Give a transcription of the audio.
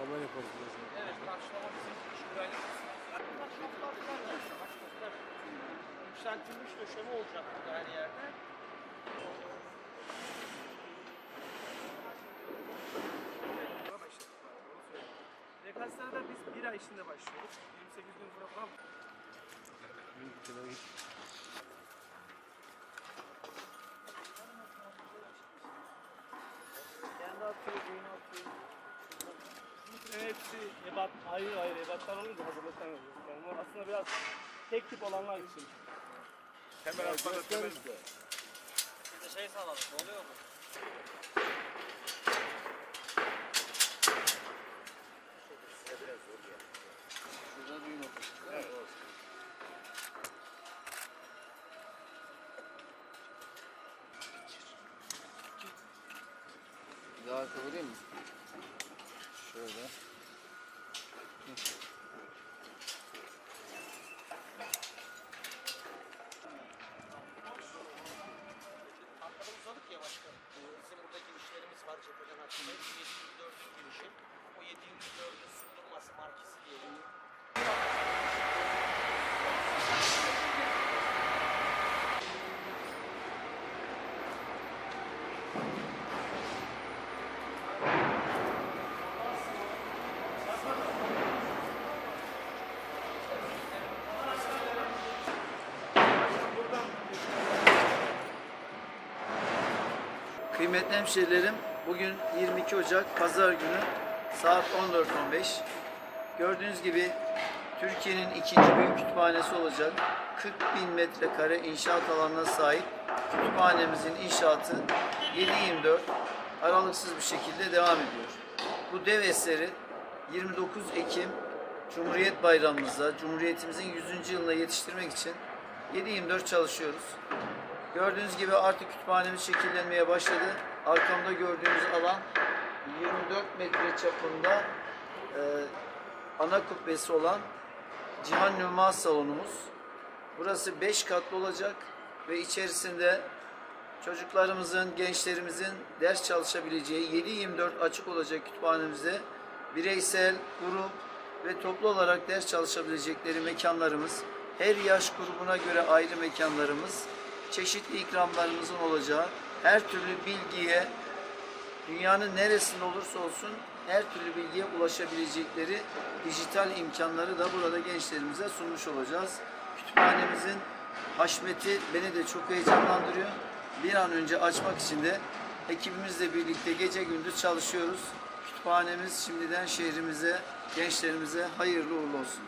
Haber yaparız birazdan. Evet, karşılama bizim iş güvenlik çok. Bak göster. Yükseltilmiş döşeme olacak burada her yerde. Rekaslara biz bir ay içinde başlıyoruz. 28 gün falan kendi Hepsi ebat, ayrı ayrı ebatlar olunca hazırlatamıyoruz. Yani bu aslında biraz tek tip olanlar için. Hemen atmadan temel. Biz de şey salalım, oluyor mu? Şurada düğün oldu. Bir daha kıvırayım mı? Şöyle. Arkada uzadık ya başkanım. Bu Bizim burada girişlerimiz var cepheden hakkında. Kıymetli hemşehrilerim, bugün 22 Ocak Pazar günü saat 14.15. Gördüğünüz gibi Türkiye'nin ikinci büyük kütüphanesi olacak 40 bin metrekare inşaat alanına sahip kütüphanemizin inşaatı 7-24 aralıksız bir şekilde devam ediyor. Bu dev eseri 29 Ekim Cumhuriyet Bayramımızda, Cumhuriyetimizin 100. yılına yetiştirmek için 7-24 çalışıyoruz. Gördüğünüz gibi artık kütüphanemiz şekillenmeye başladı. Arkamda gördüğünüz alan 24 metre çapında e, ana kubbesi olan Cihan Nüma salonumuz. Burası 5 katlı olacak ve içerisinde çocuklarımızın, gençlerimizin ders çalışabileceği 7-24 açık olacak kütüphanemizde bireysel, grup ve toplu olarak ders çalışabilecekleri mekanlarımız, her yaş grubuna göre ayrı mekanlarımız, çeşitli ikramlarımızın olacağı, her türlü bilgiye, dünyanın neresinde olursa olsun her türlü bilgiye ulaşabilecekleri dijital imkanları da burada gençlerimize sunmuş olacağız. Kütüphanemizin haşmeti beni de çok heyecanlandırıyor. Bir an önce açmak için de ekibimizle birlikte gece gündüz çalışıyoruz. Kütüphanemiz şimdiden şehrimize, gençlerimize hayırlı uğurlu olsun.